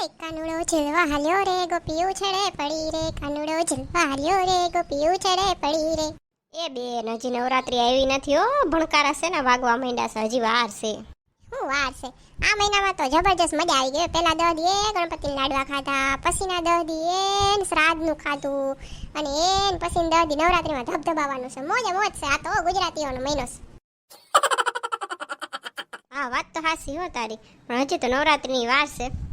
હે કાનુડો ઝીલવા હાલ્યો રે ગોપીયું છડે પડી રે કાનુડો ઝીલવા હાલ્યો રે ગોપીયું છડે પડી રે. એ બેન હજી નવરાત્રી આવી નથી હો ભણકારા છે ને વાગવા માંડ્યા છે હજી વાર છે. શું વાર છે? આ મહિનામાં તો જબરજસ્ત મજા આવી ગઈ. પેલા દહ દીએ ગણપતિ લાડવા ખાધા પછીના દહ દીએ શ્રાદ્ધનું ખાધું. અને એન પછી દહ દી નવરાત્રીમાં ધબધબાવાનું છે. મોજે મોજ છે. આ તો ગુજરાતીઓનો મહિનો છે. હા વાત તો હાસી હો તારી. પણ હજી તો નવરાત્રીની વાર છે.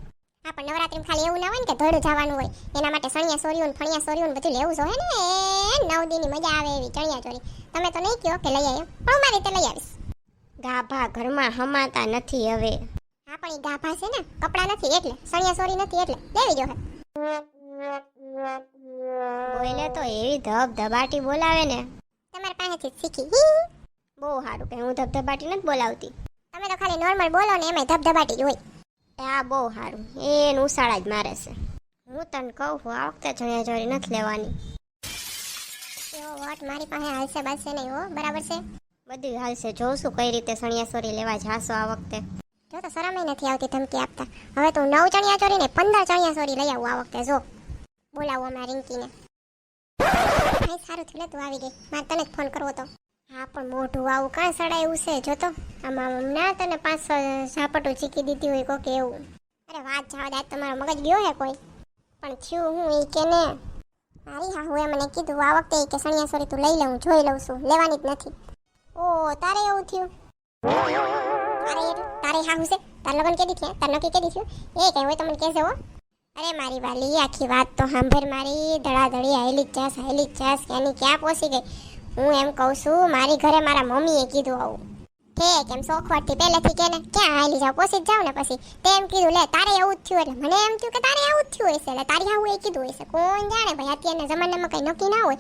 હા પણ નવરાત્રીમાં ખાલી એવું ના હોય ને કે ધોળું જવાનું હોય. એના માટે સણિયા સોરીઓ ફણિયા સોરીઓ ને બધું લેવું જોઈએ ને. નવ દીની મજા આવે એવી ચણિયા ચોરી તમે તો નહીં કહો કે લઈ આવ્યો? પણ મારી રીતે લઈ આવીશ. ગાભા ઘરમાં હમાતા નથી હવે. હા પણ એ ગાભા છે ને કપડા નથી એટલે સણિયા સોરી નથી એટલે. લેવી જો બોલે તો એવી ધબ ધબાટી બોલાવે ને. તમારી પાસેથી શીખી. બહુ સારું કે હું ધબધબાટી નથી બોલાવતી. તમે તો ખાલી નોર્મલ બોલો ને એમાં ધબધબાટી જ હોય. આ બહુ સારું. એને ઉસાળા જ મારે છે. હું તને કહું છું આ વખતે ચણિયા ચોરી નથી લેવાની. એવો વોટ મારી પાસે હાલશે બાલશે નહીં, હો. બરાબર છે? બધું હાલશે. જોઉં કઈ રીતે ચણિયા ચોરી લેવા જાશો આ વખતે. જો તો શરમ નથી આવતી ધમકી આપતા. હવે તું નવ ચણિયા ચોરી ને પંદર ચણિયા ચોરી લઈ આવું આ વખતે, જો. બોલાવો અમારા રિંકીને. ભાઈ, સારું થયું તું આવી ગઈ. મારે તને જ ફોન કરવો તો હા, પણ મોઢું આવું કાં સડાયું છે? જો તો, આમાં હમણાં તને પાંચ છ ઝાપટું ચીકી દીધી હોય કોકે એવું. અરે, વાત જવા દે તમારો મગજ ગયો હે કોઈ? પણ થયું હું એ કે ને? મારી હા હું મને કીધું, આ વખતે કે સણિયા સોરી તું લઈ લઉં, જોઈ લઉં છું, લેવાની જ નથી. ઓ, તારે એવું થયું? તારે તારે હા હું છે? તાર લગન કેદી થયા? તાર નક્કી કેદી થયું? એ કઈ હોય તમને મને કહેશે હો. અરે, મારી વાલી, આખી વાત તો સાંભળ મારી. ધડાધડી, હાયલી જ જાસ હાયલી જ જાસ એની ક્યાં પહોંચી ગઈ? હું એમ કહું છું, મારી ઘરે મારા મમ્મીએ કીધું આવું. ઠેક એમ સોખવટથી પહેલેથી કે ને, ક્યાં હાલી જાવ પોસી જાવ ને પછી. તે એમ કીધું, લે, તારે એવું જ થયું. એટલે મને એમ થયું કે તારે આવું જ થયું હશે. એટલે તારી આવું એ કીધું હશે. કોણ જાણે ભાઈ, અત્યારના જમાનામાં કઈ નક્કી ના હોય.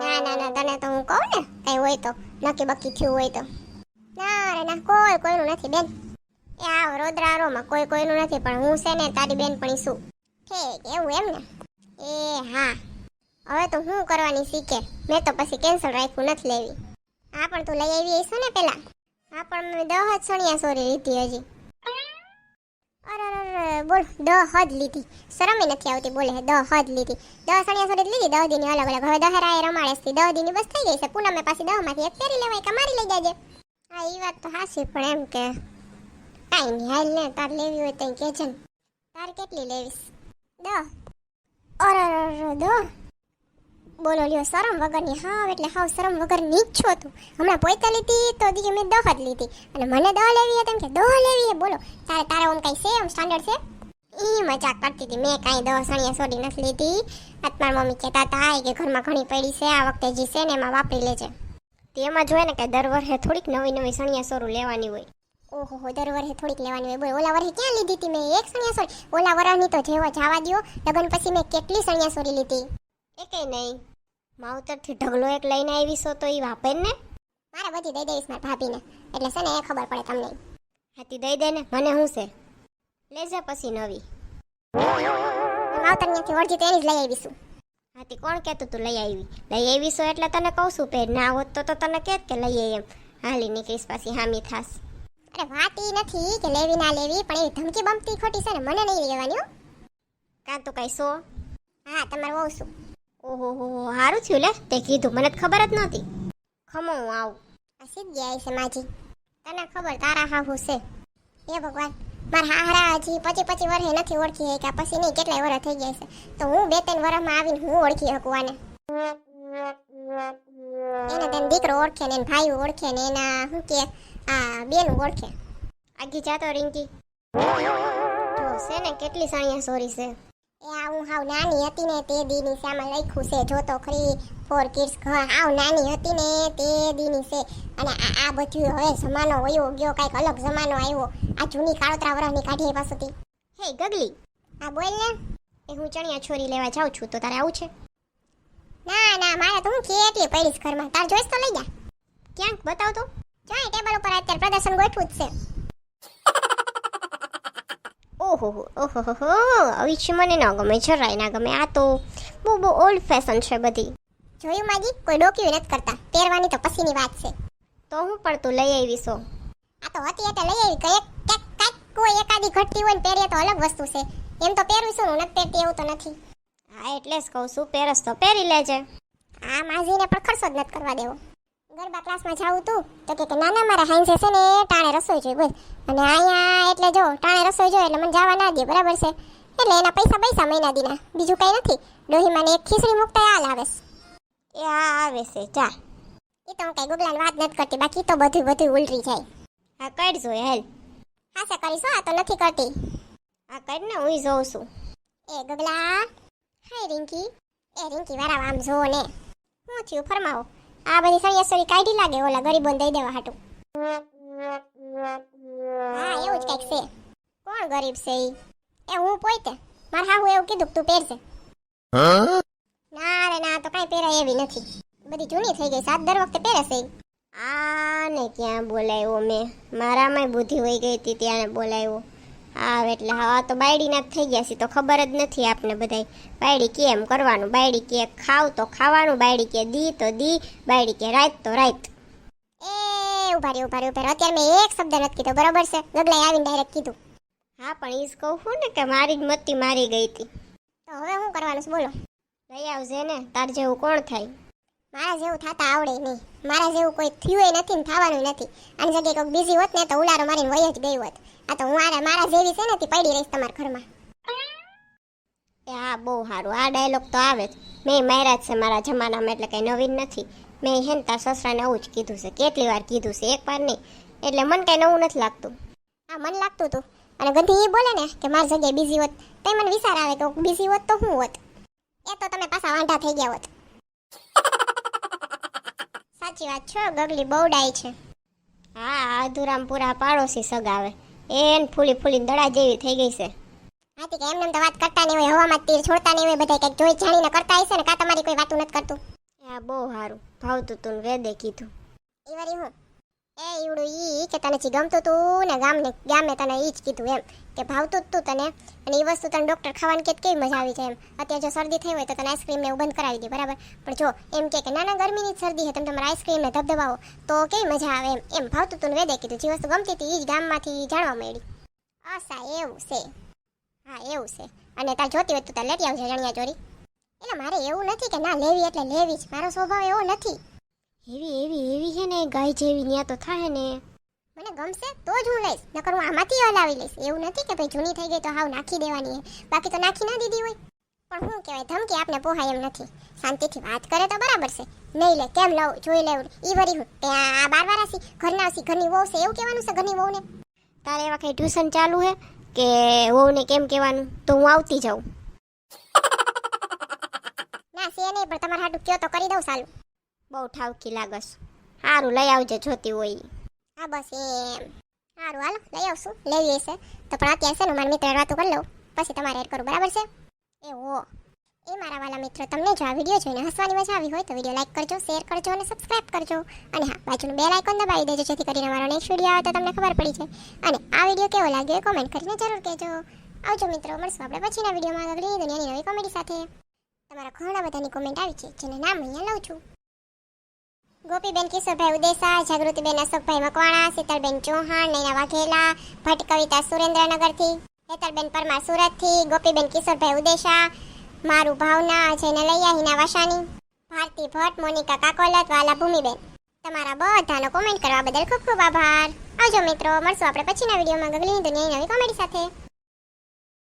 ના ના ના, તને તો હું કહું ને, કઈ હોય તો, નક્કી બક્કી થયું હોય તો. ના, રે, ના, કોઈ કોઈનું નથી, બેન. એ આ વડોદરારોમાં કોઈ કોઈનું નથી, પણ હું છે ને, તારી બેન પણ છું. ઠીક, એવું એમ ને? એ, હા. હવે તો હું કરવાની શીખે? મેં તો પછી કેન્સલ રાખ્યું નથી લેવી. હા પણ તું લઈ આવી હશો ને પેલા? હા પણ મેં દહ જ સણિયા સોરી લીધી હજી. અરે બોલ દહ જ લીધી. શરમે નથી આવતી બોલે દહ જ લીધી. દહ સણિયા સોરી લીધી દહ દીની અલગ અલગ. હવે દહેરાએ રમાડે છે. દહ દીની બસ થઈ ગઈ છે. પૂનમે પાછી દહમાંથી એક પહેરી લેવાય કે મારી લઈ જાજે? હા એ વાત તો હાસી પણ એમ કે કાંઈ નહીં હાલ ને તાર લેવી હોય તો કહેજે ને. તાર કેટલી લેવીશ? દહ? અરે, દહ? બોલો લ્યો શરમ વગરની હાવ એટલે હાવ શરમ વગરની જ છો તું. હમણાં પોઈતા લીધી તો દીધી મેં દહ જ લીધી. અને મને દહ લેવી એમ કે દહ લેવી બોલો. તારે તારે ઓમ કઈ છે એમ સ્ટાન્ડર્ડ છે? ઈ મજાક કરતી હતી. મેં કાંઈ દહ સણિયા સોરી નથી લીધી. આત્માર મમ્મી કહેતા હતા કે ઘરમાં ઘણી પડી છે આ વખતે જે છે ને એમાં વાપરી લેજે. તેમાં જોઈએ ને કે દર વર્ષે થોડીક નવી નવી સણિયા સોરું લેવાની હોય. ઓહો હો દર વર્ષે થોડીક લેવાની હોય. બોલ ઓલા વર્ષે ક્યાં લીધી હતી મેં? એક સણિયા સોરી. ઓલા વર્ષની તો જેવો જવા દ્યો. લગ્ન પછી મેં કેટલી સણિયા સોરી લીધી? એ કઈ નહીં. માવતરથી ઢગલો એક લઈને આવીશો તો એ વાપરે ને? મારે બધી દઈ દઈશ મારા ભાભીને. એટલે છે ને એ ખબર પડે તમને હાથી દઈ દે ને મને શું છે? લેજે પછી નવી. માવતર ત્યાંથી વળજી તો એની જ લઈ આવીશું. હાથી કોણ કહેતું તું લઈ આવી? લઈ આવીશું એટલે તને કહું છું પહેર ના હોત તો તો તને કહેત કે લઈ આવી એમ. હાલી નીકળીશ પછી હામી થાસ અરે વાત એ નથી કે લેવી ના લેવી પણ એવી ધમકી બમતી ખોટી છે ને મને નહીં લેવાની હો. કાં તો કઈ સો હા તમારે વહુ શું ઓહો સારું થયું લે. તે કીધું મને ખબર જ નહોતી. ખમો હું આવું. આ સીધી છે માજી. તને ખબર તારા હા છે. એ ભગવાન મારા હારા હજી પચી પચી વર્ષે નથી ઓળખી શક્યા. પછી નહીં કેટલાય વર્ષ થઈ ગયા છે તો હું બે ત્રણ વર્ષમાં આવીને હું ઓળખી શકું આને? એને તેનો દીકરો ઓળખે ને એના ભાઈ ઓળખે ને એના શું કે આ બેન ઓળખે. આગી જાતો રિંકી. તો છે ને કેટલી સાણિયા સોરી છે. એ આ હું હાવ નાની હતી ને તે દી નિશામાં લખ્યું છે જો તો ખરી ફોર કિડ્સ હાવ નાની હતી ને તે દી નિશે અને આ આ બધું હવે જમાનો વયો ગયો કાંઈક અલગ જમાનો આવ્યો. આ જૂની કાળોતરા વરસની કાઢી પાસેથી. હે ગગલી. હા બોલ ને. એ હું ચણિયા છોરી લેવા જાઉં છું તો તારે આવું છે? ના ના મારે તો હું કેટલી પડીશ ઘરમાં. તાર જોઈશ તો લઈ જા. ક્યાંક? બતાવ તો. જાય ટેબલ ઉપર અત્યારે પ્રદર્શન ગોઠવું જ છે. ઓહો હો ઓહો હો હો આવી છે મને ન ગમે જરાય ના ગમે. આ તો બહુ બહુ ઓલ્ડ ફેશન છે બધી. જોયું માજી? કોઈ ડોક્યું નથી કરતા. પહેરવાની તો પછીની વાત છે. તો હું પણ તું લઈ આવીશો આ તો હતી એટલે લઈ આવી. કઈ કંઈક કાંઈક કોઈ એકાદી ઘટતી હોય ને પહેરીએ તો અલગ વસ્તુ છે. એમ તો પહેરવી છું હું નથી પહેરતી એવું તો નથી. હા એટલે જ કહું છું પહેરસ તો પહેરી લેજે. આ માજીને પણ ખર્ચો જ નથી કરવા દેવો. ગરબા ક્લાસમાં જાવું તું તો કે ના ના મારા હાઈન્સે છે ને ટાણે રસોઈ જોઈએ બોલ. અને અહીંયા એટલે જો ટાણે રસોઈ જોઈએ એટલે મને જવા ના દે બરાબર છે? એટલે એના પૈસા પૈસા મહિના દીના. બીજું કંઈ નથી. ડોહીમાં એક ખીચડી મૂકતા હાલ આવે એ આ આવે છે જા એ તો હું કઈ ગુગલાની વાત નથી કરતી બાકી તો બધું બધું ઉલટી જાય. હા કરજો હેલ. હા સે કરીશું આ તો નથી કરતી. હા ને હું જોઉં છું. એ ગગલા. હાય રિંકી. એ રિંકી વારા આમ જો ને. શું થયું ફરમાવો. આ બધી સળિયા કાઢી લાગે, ઓલા ગરીબોને દઈ દેવા હાટું. હા, એવું જ કંઈક છે. કોણ ગરીબ છે ઈ? એ હું પોઈતે. મારા હાહુ એવું કીધું તું પહેરશે ના રે, ના, તો કાંઈ પહેરાય એવી નથી. બધી જૂની થઈ ગઈ સાત દર વખતે પહેરશે ઈ. આને ક્યાં બોલાવ્યો મેં? મારામાંય બુદ્ધિ હોઈ ગઈ હતી ત્યાં બોલાવ્યો. હા એટલે હા તો બાયડીના જ થઈ ગયા છે તો ખબર જ નથી આપને બધાય. બાયડી કેમ કરવાનું? બાયડી કે ખાવ તો ખાવાનું બાયડી કે દી તો દી બાયડી કે રાત તો રાત. એ ઊભા રે ઊભા રે ઊભા અત્યારે મેં એક શબ્દ નથી કીધો બરોબર છે? ગગલાએ આવીને ડાયરેક્ટ કીધું. હા પણ ઈજ જ કહું છું ને કે મારી જ મતી મારી ગઈ હતી. તો હવે શું કરવાનું છે? બોલો. લઈ આવજે ને તાર જેવું કોણ થાય? મારા જેવું થતા આવડે નહીં. મારા જેવું કોઈ થયું નથી ને થવાનું નથી. આની જગ્યાએ કોઈક બીજી હોત ને તો ઉલારો મારીને વહી જ ગયું હોત. આ તો હું આરા મારા જેવી છે ને તે પડી રહીશ તમારા ઘરમાં. એ હા બહુ સારું. આ ડાયલોગ તો આવે જ. મેં માર્યા જ છે મારા જમાનામાં એટલે કંઈ નવીન નથી. મેં હેન તાર સસરાને આવું જ કીધું છે. કેટલી વાર કીધું છે? એક વાર નહીં. એટલે મને કંઈ નવું નથી લાગતું. હા મન લાગતું હતું અને ગંધી એ બોલે ને કે મારી જગ્યાએ બીજી હોત તો મને વિચાર આવે કે બીજી હોત તો હું હોત. એ તો તમે પાછા વાંઢા થઈ ગયા હોત. સાચી વાત છો ગગલી બહુ ડાય છે. હા અધુરામ પૂરા પાડોશી સગાવે એન ફૂલી ફૂલી દડા જેવી થઈ ગઈ છે. હાથી કે એમને તો વાત કરતા નહીં હોય હવામાં તીર છોડતા નહીં હોય બધા કંઈક જોઈ જાણીને કરતા હશે ને કાં તમારી કોઈ વાતું નથી કરતું? હા બહુ સારું. ભાવતું તું વેદે કીધું. એ વરી હું? એ ઈ કે તને જે ગમતું તું ને ગામને ગામે તને ઈ જ કીધું એમ કે ભાવતું જ તું તને. અને એ વસ્તુ તને ડૉક્ટર ખાવાની કે કેવી મજા આવી છે એમ. અત્યારે જો શરદી થઈ હોય તો તને આઈસ્ક્રીમ ને એવું બંધ કરાવી દે, બરાબર? પણ જો એમ કે નાના ગરમીની જ શરદી છે, તમે તમારા આઈસ્ક્રીમ ને ધબધબાવો, તો કેવી મજા આવે એમ. એમ ભાવતું તું ને વેદે કીધું. જે વસ્તુ ગમતી હતી એ જ ગામમાંથી જાણવા મળી. અસા એવું છે. હા, એવું છે. અને તાર જોતી હોય તો તાર લેતી આવજે જણિયા ચોરી. એટલે મારે એવું નથી કે ના લેવી એટલે લેવી જ. મારો સ્વભાવ એવો નથી. એવી એવી એવી છે ને ગાય જેવી ન્યા તો થાય ને. મને ગમશે તો જ હું લઈશ નકર હું આમાંથી હલાવી લઈશ. એવું નથી કે ભાઈ જૂની થઈ ગઈ તો હાવ નાખી દેવાની હે. બાકી તો નાખી ના દીધી હોય. પણ શું કહેવાય ધમકી આપને પોહાય એમ નથી. શાંતિથી વાત કરે તો બરાબર છે. નહીં લે કેમ લઉં જોઈ લેવું ઈ વરી હું ત્યાં આ બાર વારાસી ઘરના સી ઘરની વહુ છે એવું કહેવાનું છે ઘરની વહુને? તારે એવા કંઈ ટ્યુશન ચાલુ હે? કે વહુને કેમ કહેવાનું? તો હું આવતી જાઉં. ના છે નહીં પણ તમારે હાટું કયો તો કરી દઉં સાલું. બહુ ઠાવકી લાગસ. સારું લઈ આવજે જોતી હોય. હા, બસ એમ. સારું હાલો, લઈ આવશું. લેવી હશે તો પણ અત્યારે છે ને મારા મિત્ર વાતો કરી લઉં. પછી તમારે એડ કરું, બરાબર છે? એ હો. એ મારા વાલા મિત્રો, તમને જો આ વીડિયો જોઈને હસવાની મજા આવી હોય તો વીડિયો લાઈક કરજો શેર કરજો અને સબસ્ક્રાઇબ કરજો. અને હા, બાજુનું બેલ આઇકોન દબાવી દેજો, જેથી કરીને મારો નેક્સ્ટ વીડિયો આવે તો તમને ખબર પડી જાય. અને આ વીડિયો કેવો લાગ્યો એ કોમેન્ટ કરીને જરૂર કહેજો. આવજો મિત્રો, મળશું આપણે પછીના વિડીયોમાં આગળની દુનિયાની નવી કોમેડી સાથે. તમારા ઘણા બધાની કોમેન્ટ આવી છે, જેને નામ અહીંયા લઉં છું. ગોપીબેન, કિશોરભાઈ ઉદેસા, જાગૃતિબેન અશોકભાઈ મકવાણા, શીતલબેન ચૌહાણ, નૈના વાઘેલા, ભટ્ટ કવિતા સુરેન્દ્રનગરથી, હેતલબેન પરમાર સુરતથી, ગોપીબેન, કિશોરભાઈ ઉદેશા મારું ભાવના, અજય નલૈયા, હિના વાસાની ભારતી ભટ્ટ, મોનિકા કાકોલત વાલા ભૂમિબેન તમારા બધાનો કોમેન્ટ કરવા બદલ ખૂબ ખૂબ આભાર. આવજો મિત્રો, મળશું આપણે પછીના વિડીયોમાં. ગગલીની દુનિયાની નવી કોમેડી સાથે.